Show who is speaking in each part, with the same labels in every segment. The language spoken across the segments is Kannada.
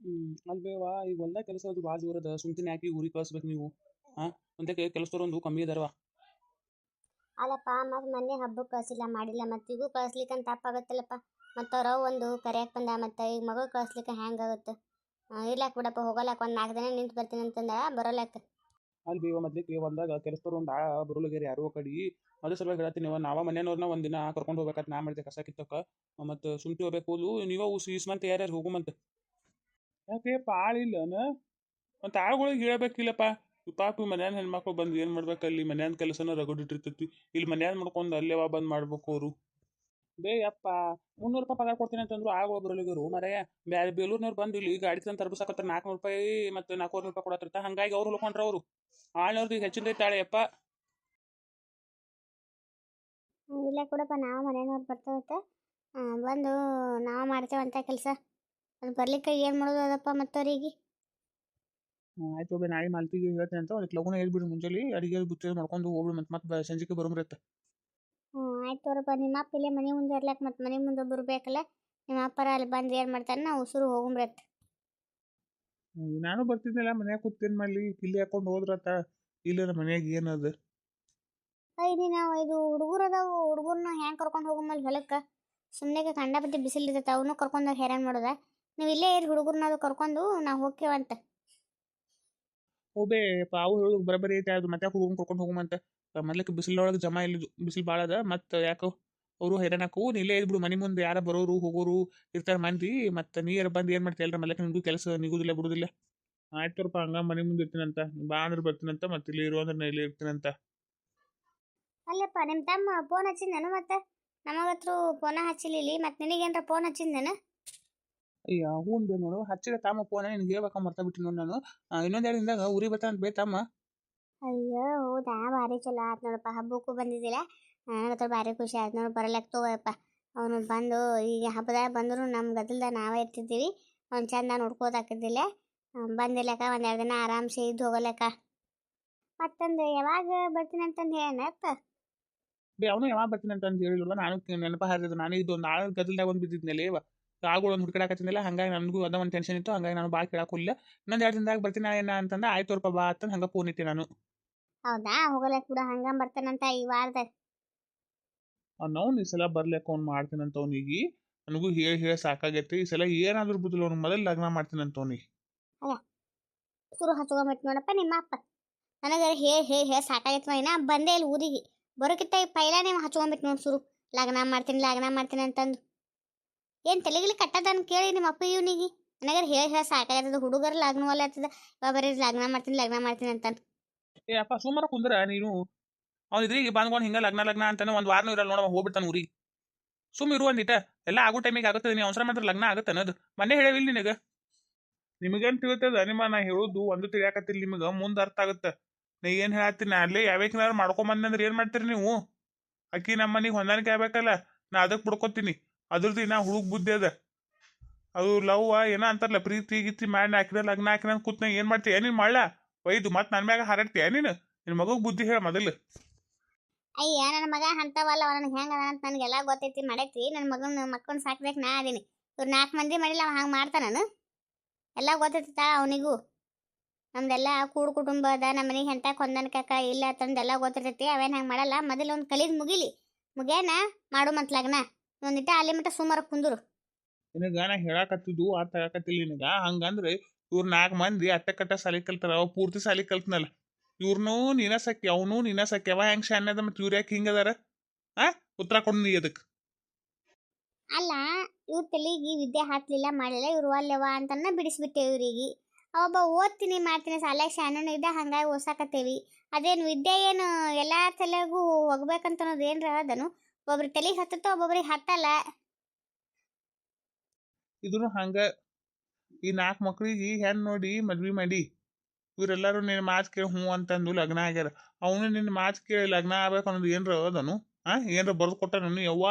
Speaker 1: ಹ್ಮ್. ಅಲ್ಬೇವಾ ಈಗ ಹೊಲ್ದಾಗ ಕೆಲಸ ಅದು ಭಾಳ ದೂರದ ಸುಮ್ತಿನ ಯಾಕೆ ಊರಿಗೆ ಕಳಿಸ್ಬೇಕು ನೀವು. ಹಾಂ ಒಂದಕ್ಕೆ ಕೆಲಸದವ್ರೊಂದು ಕಮ್ಮಿ ಇದಾರವ
Speaker 2: ಅಲ್ಲಪ್ಪ ಮತ್ತೆ ಮೊನ್ನೆ ಹಬ್ಬಕ್ಕೆ ಕಳಿಸಿಲ್ಲ ಮಾಡಿಲ್ಲ. ಮತ್ತೆ ಈಗೂ ಅಂತ ತಪ್ಪಾಗತ್ತಲ್ಲಪ್ಪ ಮತ್ತು ಅವ್ರ ಒಂದು ಕರಿಯಕ್ಕೆ ಬಂದ ಮತ್ತು ಈಗ ಮಗು ಕಳಿಸ್ಲಿಕ್ಕೆ ಹೆಂಗಾಗುತ್ತೆ ಇರ್ಲಾಕ್ ಬಿಡಪ್ಪ ಹೋಗಲಾಕ ಒಂದು ನಾಲ್ಕು ದಿನ ನಿಂತು ಬರ್ತೀನಿ ಅಂತಂದ ಬರೋಲಾಕ.
Speaker 1: ಅಲ್ಲಿ ಬೇವ ಮೊದ್ಲಿಕ್ಕೆ ಹೊಲ್ದಾಗ ಕೆಲಸದವ್ರು ಒಂದು ಆ ಬರುಲಗೇರಿ ಯಾರೋ ಕಡಿ. ಅದ್ರ ಸಲುವಾಗಿ ಹೇಳತ್ತೀನಿ ನಾವ ಮನೆಯವ್ರನ್ನ ಒಂದಿನ ಕರ್ಕೊಂಡು ಹೋಗ್ಬೇಕಂತ ನಾ ಮಾಡಿದೆ ಕಸ ಕಿತ್ತಕ್ಕ ಮತ್ತು ಸುಮ್ತಿ ಹೋಗ್ಬೇಕು ನೀವು ನೀವ ಉಸ್ ಇಸ್ಮಂತ ಯಾರ್ಯಾರು ಹೋಗುಮಂತ ಯಾಕೆ ಆಳಿಲ್ಲನ ಮತ್ತು ಆಳುಗಳಿಗೆ ಹೇಳ್ಬೇಕಿಲ್ಲಪ್ಪ. ಪಾಪಿ ಮನ್ಯಾನ ಹೆಣ್ಮಕ್ಳು ಬಂದು ಏನು ಮಾಡ್ಬೇಕು ಅಲ್ಲಿ? ಮನ್ಯಾನ ಕೆಲಸನ ರಗಡಿಟ್ಟಿರ್ತೈತಿ ಇಲ್ಲಿ ಮನ್ಯಾನ ಮಾಡ್ಕೊಂಡು ಅಲ್ಲೇವ ಬಂದು ಮಾಡ್ಬೇಕು ಅವರು. ಬೇ ಅಪ್ಪ ಮುನ್ನೂರು ರೂಪಾಯಿ ಪಗಾರ ಕೊಡ್ತೀನಿ ಅಂತಂದ್ರು ಆಳುಗಳು ಬರಲಿಗರು ಮರೆಯ. ಬ್ಯಾರೆ ಬೇಲೂರ್ನವ್ರು ಬಂದು ಇಲ್ಲಿ ಗಾಡಿ ತಂದು ತರ್ಬಿಸಾಕತ್ತಾರ ನಾಲ್ಕುನೂರು ರೂಪಾಯಿ ಮತ್ತು ನಾಲ್ಕೂರು ರೂಪಾಯಿ ಕೊಡತ್ತಿರ್ತ ಹಂಗಾಗಿ ಅವ್ರು ಉಳ್ಕೊಂಡ್ರ ಅವರು. ಆಳ್ನವ್ರದ್ದು ಈಗ ಹೆಚ್ಚಿನ ತಾಳೆಯಪ್ಪ
Speaker 2: ಇಲ್ಲ ಕೊಡಪ್ಪ, ನಾವು ಮನೆಯವ್ರು ಬರ್ತಾವತ್ತ ಬಂದು ನಾವು ಮಾಡ್ತೇವಂತ ಕೆಲಸ. ಅದು ಬರ್ಲಿಕ್ಕೆ ಏನು ಮಾಡೋದು ಅದಪ್ಪ ಮತ್ತವ್ರಿಗೆ?
Speaker 1: ಆಯ್ತು ಒಬ್ಬ ನಾಳೆ ಮಾಲ್ತಿಗೆ ಹೇಳ್ತೇನೆ ಅಂತ. ಅದಕ್ಕೆ ಲಗುನ ಹೇಳ್ಬಿಡ್ರಿ ಮುಂಜಾನೆ. ಅಡಿಗೆ ಬುತ್ತಿ ಮಾಡ್ಕೊಂಡು ಹೋಗ್ಬಿಡು ಮತ್ತೆ ಮತ್ತೆ ಸಂಜೆಗೆ ಬರೋಮ್ರತ್ತ
Speaker 2: ಹ್ಞೂ ಆಯ್ತು ತೋರಪ್ಪ. ನಿಮ್ಮ ಅಪ್ಪ ಇಲ್ಲೇ ಮನೆ ಮುಂದೆ ಇರ್ಲಕ್ಕೆ ಮತ್ತೆ ಮನೆ ಮುಂದೆ ಒಬ್ಬರು ಬೇಕಲ್ಲ ನಿಮ್ಮ ಅಪ್ಪರ ಅಲ್ಲಿ ಬಂದು ಏನು ಮಾಡ್ತಾನೆ ನಾವು ಉಸುರು ಹೋಗುಂಬ್ರತ್
Speaker 1: ನಾನು ಬರ್ತಿದ್ನಲ್ಲ ಮನ್ಯಾಗ ಕೂತೇನು ಮಾಡಲಿ? ಇಲ್ಲಿ ಹಾಕೊಂಡು ಹೋದ್ರತ್ತ. ಇಲ್ಲ ಮನ್ಯಾಗ ಏನದ
Speaker 2: ಐದು ನಾವು ಇದು ಹುಡುಗರು ಅದಾವು. ಹುಡುಗರ್ನ ಹ್ಯಾಂಗೆ ಕರ್ಕೊಂಡು ಹೋಗಮ್ಮಲ್ಲಿ ಹೊಲಕ್ಕೆ? ಸುಮ್ಮನೆ ಕಂಡಾಪಟ್ಟಿ ಬಿಸಿಲು ಇರ್ತೈತೆ ಅವನು ಕರ್ಕೊಂಡು ಹೈರಾಣ ಮಾಡೋದ? ನೀವು ಇಲ್ಲೇ ಇರಿ ಹುಡುಗರ್ನ ಅದು ಕರ್ಕೊಂಡು ನಾವು ಹೋಗ್ತೇವಂತ
Speaker 1: ಹೋಬೇ ಪಾವು ಹೇಳೋದು ಬರಬರಿ ಐತೆ ಅದು ಮತ್ತೆ ಹುಡುಗನ್ ಕರ್ಕೊಂಡು ಹೋಗುಮಂತ ಮೊದ್ಲಕ್ಕೆ ಬಿಸಿಲೊಳಗೆ ಜಮ ಇಲ್ಲ ಬಿಸಿಲು ಭಾಳ ಅದ ಮತ್ತು ಯಾಕೋ ಅವರು ಹೈರಾಣಕ್ಕೂ ನೀ ಇಲ್ಲೇ ಇದ್ಬಿಡು ಮನೆ ಮುಂದೆ ಯಾರ ಬರೋರು ಹೋಗೋರು ಇರ್ತಾರೆ ಮಂದಿ ಮತ್ತು ನೀರು ಬಂದು ಏನು ಮಾಡ್ತೀಯ ಅಲ್ರ ಮಲ್ಲಕ್ಕೆ ನಿಮಗೂ ಕೆಲಸ ನಿಗುದಿಲ್ಲ ಬಿಡುದಿಲ್ಲ. ಆಯ್ತುರಪ್ಪ ಹಂಗ ಮನೆ ಮುಂದೆ ಇರ್ತೀನಂತ ಬಾ ಅಂದ್ರೆ ಬರ್ತೀನಂತ ಮತ್ತೆ ಇಲ್ಲಿ ಇರು ಅಂದ್ರೆ ಇಲ್ಲಿ ಇರ್ತೀನಂತ.
Speaker 2: ಅಲ್ಲಪ್ಪ ನಿಮ್ಮ ತಮ್ಮ ಫೋನ್ ಹಚ್ಚಿಂದನು ಮತ್ತೆ? ನಮಗತ್ರು ಫೋನ ಹಚ್ಚಿಲಿಲ್ಲ ಮತ್ತೆ ನಿನಗೇನ್ರ ಫೋನ್ ಹಚ್ಚಿಂದನು
Speaker 1: ಅಯ್ಯ ಹೂನ್ ಬೇ ನೋಡು ಹಚ್ಚಿದ ತಮ್ಮ ಫೋನ್ ನಿನ್ಗೆ ಹೇಳ್ಬೇಕ ಮರ್ತಾ ಬಿಟ್ಟು ನೋಡು ನಾನು. ಇನ್ನೊಂದು ಎರಡು ದಿನದಾಗ ಊರಿಗೆ ಬರ್ತಾನಂತ ಬೇ ತಮ್ಮ
Speaker 2: ಅಯ್ಯೋ ಹೌದಾ? ಭಾರಿ ಚಲೋ ಆಯ್ತು ನೋಡಪ್ಪ. ಹಬ್ಬಕ್ಕೂ ಬಂದಿದ್ದಿಲ್ಲ ನನಗತ್ರ ಭಾರಿ ಖುಷಿ ಆಯ್ತು ನೋಡು ಬರಲಕ್ಕೆ ತಗೋಯಪ್ಪ. ಅವನು ಬಂದು ಈಗ ಹಬ್ಬದಾಗ ಬಂದ್ರು ನಮ್ ಗದಲ್ದಾಗ ನಾವೇ ಇರ್ತಿದ್ದೀವಿ. ಅವ್ನ್ ಚಂದ ನೋಡ್ಕೋದಾಕಿದ್ದಿಲ್ಲ ಬಂದಿಲ್ಲಕ್ಕ ಒಂದೆರಡು ದಿನ ಆರಾಮ್ಸೆ ಇದ್ದು ಹೋಗಲಕ್ಕ ಮತ್ತೊಂದು ಯಾವಾಗ ಬರ್ತೀನಿ ಅಂತಂದ್ ಹೇಳಪ್ಪ
Speaker 1: ಬೇ ಅವನು ಯಾವಾಗ ಬರ್ತೀನಿ ಅಂತ ಹೇಳಿಲ್ವ ನಾನು ನೆನಪ ಹರಿದು ನಾನು ಇದು ನಾಳೆ ಗದ್ದಲ್ದಾಗ ಒಂದ್ ಒಂದು ಬಿದ್ದಿದ್ನಲ್ಲ ಒಂದು ಹುಡುಕಾಡಕತ್ತಿದ್ನಲ್ಲ ಹಂಗಾಗಿ ನನಗೂ ಅದ ಒಂದು ಟೆನ್ಷನ್ ಇತ್ತು ಹಂಗಾಗಿ ನಾನು ಭಾಳ ಕೇಳಾಕಿಲ್ಲ. ಇನ್ನೊಂದು ಎರಡು ದಿನದಾಗ ಬರ್ತೀನಿ ಏನ ಅಂತಂದ ಆಯ್ತು ಅವ್ರಪ್ಪ ಬಾ ಅಂತ ಹಂಗ ಫೋನ್ ಇಟ್ಟೆ ನಾನು.
Speaker 2: ಹೌದಾ? ಹೋಗಲೇ ಕೂಡ ಹಂಗ ಬರ್ತಾನಂತ ಈ ವಾರದಾಗ
Speaker 1: ಅವ್ನು ಈ ಸಲ ಬರ್ಲಿಕ್ಕೆ ಅವ್ನು ಮಾಡ್ತೀನಂತ ಅವನಿಗೆ. ನನಗೂ ಹೇಳಿ ಹೇಳಿ ಸಾಕಾಗೈತಿ ಈ ಸಲ ಏನಾದ್ರೂ ಬುದ್ದಿಲ್ಲ ಅವ್ನು ಮೊದಲು ಲಗ್ನ ಮಾಡ್ತೀನಂತ ಅವನಿಗೆ.
Speaker 2: ಸುರು ಹಚ್ಕೊಂಬಿಟ್ಟು ನೋಡಪ್ಪ ನಿಮ್ಮ ಅಪ್ಪ. ನನಗೆ ಹೇ ಹೇ ಹೇ ಸಾಕಾಗೈತೆ ಇನ್ನ ಬಂದೇ ಇಲ್ಲ ಊರಿಗೆ. ಈ ಪೈಲ ನೀವು ಹಚ್ಕೊಂಬಿಟ್ಟು ನೋಡಿ ಸುರು. ಲಗ್ನ ಮಾಡ್ತೀನಿ ಲಗ್ನ ಮಾಡ್ತೀನಿ ಅಂತಂದು. ಏನು ತಲೆಗಿಲಿ ಕಟ್ಟದನ್ ಕೇಳಿ ನಿಮ್ಮ ಅಪ್ಪ ಇವನಿಗೆ? ನನಗೆ ಹೇಳಿ ಹೇಳಿ ಸಾಕಾಗ್ತದ ಹುಡುಗರು ಲಗ್ನ ಒಲೆ ಆಗ್ತದ ಬರೀ ಲಗ್ನ ಮಾಡ್ತೀನಿ ಲಗ್ನ ಮಾಡ್ತೀನಿ ಅಂತ
Speaker 1: ಏ, ಅಪ್ಪ ಸುಮಾರ ಕುಂದ್ರ, ನೀನು. ಅವ್ನು ಇದ್ರಿಗೆ ಬಂದ್ಕೊಂಡು ಹಿಂಗೆ ಲಗ್ನ ಲಗ್ನ ಅಂತಾನೆ ಒಂದು ವಾರನೂ ಇರಲ್ಲ ನೋಡವ ಹೋಗ್ಬಿಡ್ತಾನೆ ಊರಿಗೆ. ಸುಮ್ಮ ಇರು ಒಂದಿಟ. ಎಲ್ಲ ಆಗೋ ಟೈಮಿಗೆ ಆಗುತ್ತೆ ನೀವು ಅವಸರ ಮಾಡಿದ್ರೆ ಲಗ್ನ ಆಗುತ್ತೆ ಅನ್ನೋದು. ಮನೆ ಹೇಳವಿಲ್ಲ ನಿನಗೆ. ನಿಮಗೇನು ತಿಳಿತದ? ನಿಮ್ಮ ನಾ ಹೇಳೋದು ಒಂದು ತಿಳಿಯಾಕತ್ತಿಲ್ಲ ನಿಮಗೆ, ಮುಂದೆ ಅರ್ಥ ಆಗುತ್ತೆ. ನೀ ಏನು ಹೇಳತ್ತೀನಿ? ಅಲ್ಲೇ ಯಾವ್ಯಾಕನಾರು ಮಾಡ್ಕೊಂಬಂದ್ರೆ ಏನು ಮಾಡ್ತೀರಿ ನೀವು? ಅಕ್ಕಿ ನಮ್ಮ ಮನೆಗೆ ಹೊಂದಾಣಿಕೆ ಆಗ್ಬೇಕಲ್ಲ, ನಾ ಅದಕ್ಕೆ ಬಿಡ್ಕೊತೀನಿ ಅದ್ರದ್ದು ಇನ್ನ ಹುಡುಗ ಬುದ್ಧಿ ಅದ. ಅದು ಲವ್ ಏನ ಅಂತಾರಲ್ಲ, ಪ್ರೀತಿ ಗೀತಿ ಮಾಡಿ ಹಾಕಿದ ಲಗ್ನ ಹಾಕಿನ ಕೂತ್ನಾಗ ಏನು ಮಾಡ್ತೀಯ ನೀನು ಮಾಡ್ಲಾ ಒಯ್ದು ಮತ್ತೆ ನನ್ನ ಮ್ಯಾಗ ಹಾರಾಡ್ತೀಯ ನೀನು? ನಿನ್ನ ಮಗಗೆ ಬುದ್ಧಿ ಹೇಳ ಮೊದಲು.
Speaker 2: ಅಯ್ಯ, ನನ್ನ ಮಗ ಅಂತವಲ್ಲ ನನಗೆ ಹೆಂಗೆ ಅದ ಅಂತ ನನಗೆಲ್ಲ ಗೊತ್ತೈತಿ ಮಾಡೈತಿ ನನ್ನ ಮಗನ ಮಕ್ಕಳನ್ನ ಸಾಕ್ಬೇಕು ನಾ ಅದೀನಿ. ಇವ್ರು ನಾಲ್ಕು ಮಂದಿ ಮಾಡಿಲ್ಲ ಅವ ಹಂಗೆ ಮಾಡ್ತಾನ ಎಲ್ಲ ಗೊತ್ತೈತಿ ಅವನಿಗೂ. ನಮ್ದೆಲ್ಲ ಕೂಡು ಕುಟುಂಬ ಅದ ನಮ್ಮ ಮನೆಗೆ ಎಂತ ಹೊಂದಾಣಿಕಕ್ಕ ಇಲ್ಲ ತಂದೆಲ್ಲ ಗೊತ್ತಿರ್ತೈತಿ, ಅವೇನು ಹಂಗೆ ಮಾಡಲ್ಲ. ಮೊದಲು ಒಂದು ಕಲಿದ್ ಮುಗಿಲಿ. ಮುಗ್ಯಾನ? ಮಾಡು ಮತ್ ಲಗ್ನ. ಒಂದಿಟ್ಟ ಅಲ್ಲಿ ಮಟ್ಟ ಸುಮಾರು ಕುಂದ್ರು.
Speaker 1: ನಿನಗ ನಾ ಹೇಳಾಕತ್ತಿದ್ದು ಅರ್ಥ ಆಗಕತ್ತಿಲ್ಲ ನಿನಗ. ಹಂಗಂದ್ರೆ ಇವ್ರ ನಾಲ್ಕು ಮಂದಿ ಅಟ್ಟ ಕಟ್ಟ ಸಾಲಿ ಕಲ್ತಾರ ಅವ ಪೂರ್ತಿ ಸಾಲಿ ಕಲ್ತನಲ್ಲ. ಇವ್ರನ್ನೂ ನೀನ ಸಕ್ಕಿ ಅವನು ನೀನ ಸಕ್ಕಿ ಅವ ಹೆಂಗ್ ಅನ್ನದ ಅದ ಮತ್ತೆ ಇವ್ರ ಯಾಕೆ ಹಿಂಗದಾರ ಆ? ಉತ್ತರ ಕೊಡ್ ನೀ ಅದಕ್ಕೆ
Speaker 2: ಅಲ್ಲ ಇವ್ರ ತಲೆಗೆ ವಿದ್ಯೆ ಹಾಕ್ಲಿಲ್ಲ ಮಾಡಿಲ್ಲ ಇವ್ರು ಅಲ್ಲೆವ ಅಂತನ್ನ ಬಿಡಿಸ್ಬಿಟ್ಟೆ ಇವ್ರಿಗೆ. ಅವೊಬ್ಬ ಓದ್ತೀನಿ ಮಾಡ್ತೀನಿ ಸಾಲ್ಯಾಗ ಶಾನನ್ ಇದ್ದ ಹಂಗಾಗಿ ಓಸಾಕತ್ತೇವಿ ಅದೇನು ವಿದ್ಯೆ ಏನು ಎಲ್ಲಾ ತಲೆಗೂ ಹೋಗ್ಬೇಕಂತ ಅನ್ನೋದು ಏನ್ರ ಅದನು. ಒಬ್ರ ತಲೆಗೆ ಹತ್ತತ್ತೋ ಒಬ್ಬೊಬ್ರಿಗೆ ಹತ್ತಲ್ಲ.
Speaker 1: ಇದನ್ನು ಹಂಗ. ಈ ನಾಲ್ಕು ಮಕ್ಳಿಗೆ ಹೆಣ್ಣು ನೋಡಿ ಮದ್ವಿ ಮಾಡಿ. ಇವರೆಲ್ಲರೂ ನಿನ್ನ ಮಾತು ಕೇಳಿ ಹ್ಞೂ ಅಂತಂದು ಲಗ್ನ ಆಗ್ಯಾರ. ಅವನು ನಿನ್ನ ಮಾತು ಕೇಳಿ ಲಗ್ನ ಆಗ್ಬೇಕು ಅನ್ನೋದು ಏನರ ಅದನು? ಆ? ಏನ್ರ ಬರ್ದು ಕೊಟ್ಟ ನಾನು? ಯವ್ವ,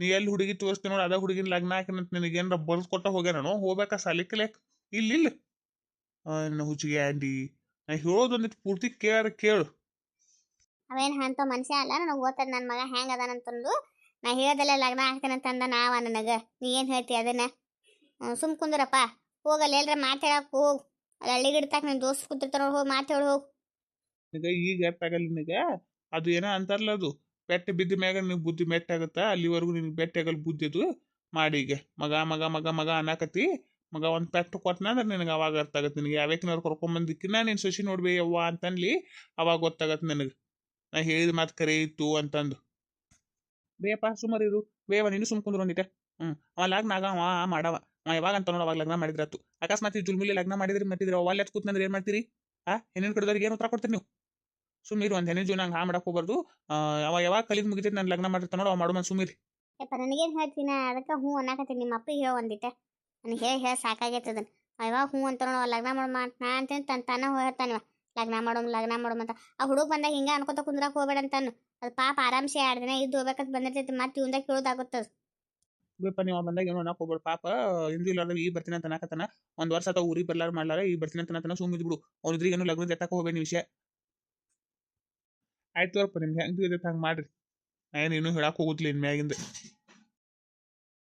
Speaker 1: ನೀ ಎಲ್ಲಿ ಹುಡುಗಿ ತೋರಿಸ್ತೀನಿ ನೋಡಿ, ಅದ ಹುಡುಗಿನ ಲಗ್ನ ಹಾಕಿನಂತ ನಿನಗೆ ಏನ್ರ ಬರ್ದು ಕೊಟ್ಟ ನಾನು ಹೋಗ್ಬೇಕಾ ಸಾಲಿ ಕಲಿಯಕ್ ಇಲ್ಲ ಇಲ್ಲ ನನ್ನ ಹುಚ್ಚಿಗೆ ಆಂಡಿ ನಾ ಹೇಳೋದು ಒಂದಿತ್ತು ಪೂರ್ತಿ ಕೇಳ ಕೇಳು.
Speaker 2: ಅವೇನು ಅಂತ ಮನುಷ್ಯ ಅಲ್ಲ, ನನಗೆ ಗೊತ್ತದ ನನ್ನ ಮಗ ಹೆಂಗೆ ಅದಾನಂತಂದು ನಾ ಹೇಳ್ದಲ್ಲ ಲಗ್ನ ಆಗ್ತಾನಂತಂದ ನಾವ ನನಗೆ. ನೀ ಏನು ಹೇಳ್ತಿ ಅದನ್ನ? ಸುಮ್ ಕುಂದ್ರಪ್ಪ. ಹೋಗಲ್ಲ ಎಲ್ಲರ ಮಾತಾಡಕ್ ಹೋಗು. ಅಲ್ಲಿ ಹಳ್ಳಿಗಿಡ್ತಾಕ ನನ್ನ ನಿನ್ ದೋಸ್ತ್ ಕೂತಿರ್ತಾರ ಹೋಗಿ ಮಾತಾಡಿ ಹೋಗು.
Speaker 1: ನಿನಗ ಈಗ ಎತ್ತಾಗಲ್ಲ ನಿನಗ? ಅದು ಏನೋ ಅಂತಾರಲ್ಲ ಅದು. ಬೆಟ್ಟ ಬಿದ್ದ ಮ್ಯಾಗ ನಿನಗೆ ಬುದ್ಧಿ ಮೆಟ್ಟ ಆಗತ್ತ ಅಲ್ಲಿವರೆಗೂ ನಿನಗೆ ಬೆಟ್ಟ ಆಗಲ್ಲ ಬುದ್ಧಿ ಅದು. ಮಾಡಿ ಈಗ. ಮಗ ಮಗ ಮಗ ಮಗ ಅನ್ನಕತಿ ಮಗ ಒಂದು ಪೆಟ್ಟು ಕೊಟ್ಟನ ಅಂದ್ರೆ ನಿನಗೆ ಅವಾಗ ಅರ್ಥ ಆಗತ್ತೆ ನಿನಗೆ ಯಾವ್ಯಾಕಿನವ್ರು ಕರ್ಕೊಂಬಂದಿಕ್ಕಿನ್ನ ನೀನು ಸಸಿ ನೋಡ್ಬೇ ಯವ್ವ ಅಂತನ್ಲಿ ಅವಾಗ ಗೊತ್ತಾಗತ್ತೆ ನಿನಗೆ. ನಾ ಹೇಳಿದ ಮಾತು ಕರೆ ಇತ್ತು ಅಂತಂದು. ಬೇಯಪ್ಪ ಇರು. ಬೇವ ನೀನು ಸುಮ್ಕೊಂಡ್ರು ಒಂದಿಟ ಹ್ಞೂ ಅವ ಲಗ್ನ ಆಗ ಅವ ಮಾಡವ. ಅವ ಯಾವಾಗ ಅಂತ ನೋಡು ಅವಾಗ ಲಗ್ನ ಮಾಡಿದ್ರತ್ತು ಅಕಸ್ಮಾತ್ ಈ ಜುಲ್ಮಿಲಿ ಲಗ್ನ ಮಾಡಿದ್ರಿ ಮತ್ತಿದ್ರೆ ಅವಾಗ ಎತ್ ಕೂತ್ನಂದ್ರೆ ಏನು ಮಾಡ್ತೀರಿ? ಆ? ಹೆಣ್ಣಿನ ಕಡೆದವ್ರಿಗೆ ಏನು ಉತ್ತರ ಕೊಡ್ತೀರಿ ನೀವು? ಸುಮ್ಮೀರು ಒಂದು ಹೆಣ್ಣಿನ ಜೀವನ ಹಾ ಮಾಡಕ್ಕೆ ಹೋಗ್ಬಾರ್ದು. ಅವ ಯಾವಾಗ ಕಲಿದ್ ಮುಗಿತೈತೆ ನಾನು ಲಗ್ನ ಮಾಡಿರ್ತ ನೋಡು, ಅವ ಮಾಡು ಮನ್ ಸುಮ್ಮೀರಿ
Speaker 2: ಯಪ್ಪ, ನನಗೇನ್ ಹೇಳ್ತೀನ ಅದಕ್ಕೆ ಹ್ಞೂ ಅನ್ನಕತ್ತೀನಿ. ನಿಮ್ಮ ಅಪ್ಪಿಗೆ ಹೇಳ ಒಂದಿಟ್ಟೆ. ನನಗೆ ಹೇಳಿ ಹೇಳಿ ಸಾಕಾಗೈತೆ ಅದನ್ನ ಯಾವಾಗ ಹ್ಞೂ ಅಂತ ನೋಡು ಲಗ್ನ ಮಾಡಮ್ಮ ಅಂತ ನಾ ಅಂತೇನು ತನ್ನ ತಾನ ಹೇಳ್ತಾನವ ಲಗ್ನ ಮಾಡೋಮ್ ಲಗ್ನ ಮಾಡೋಮ್ ಅಂತ. ಆ ಹುಡುಗ ಬಂದಾಗ ಹಿಂಗೆ ಅನ್ಕೋತ ಕುಂದ್ರಕ್ಕೆ ಹೋಗ್ಬೇಡ ಅಂತಾನು. ಅದು ಪಾಪ ಆರಾಮ್ಸೆ ಎರಡು ದಿನ ಇದ್ದು ಹೋಗ್ಬೇಕಂತ ಬಂದಿರ್ತೈತಿ ಮತ್ತೆ ಇವಂದಾಗ ಕೇಳೋದಾಗುತ್ತದ
Speaker 1: ಬೇಪ ನೀವು ಬಂದಾಗ ಏನೋ ಅನ್ನಕ್ಕೆ ಹೋಗ್ಬೇಡ ಪಾಪ. ಹಿಂದೂ ಇಲ್ಲಾರ್ದ ಈ ಬರ್ತೀನಿ ಅಂತ ಅನ್ನಕತ್ತಾನ. ಒಂದು ವರ್ಷ ಅಥವಾ ಊರಿಗೆ ಬರ್ಲಾರ ಮಾಡ್ಲಾರ, ಈ ಬರ್ತೀನಿ ಅಂತ ಅನ್ನತಾನ ಸುಮ್ಮಿದ್ ಬಿಡು ಅವ್ನ ಇದ್ರಿಗೆ ಏನು ಲಗ್ನ ಎತ್ತಕ್ಕೆ ಹೋಗ್ಬೇಡಿ ವಿಷಯ. ಆಯ್ತು ಅವ್ರಪ್ಪ ನಿಮ್ಗೆ. ಹೆಂಗೆ ಇದ್ ಹಂಗೆ ಮಾಡ್ರಿ. ನಾ ಏನು ಇನ್ನೂ ಹೇಳಕ್ಕೆ ಹೋಗುದಿಲ್ಲ ಇನ್ನು ಮ್ಯಾಗಿಂದ.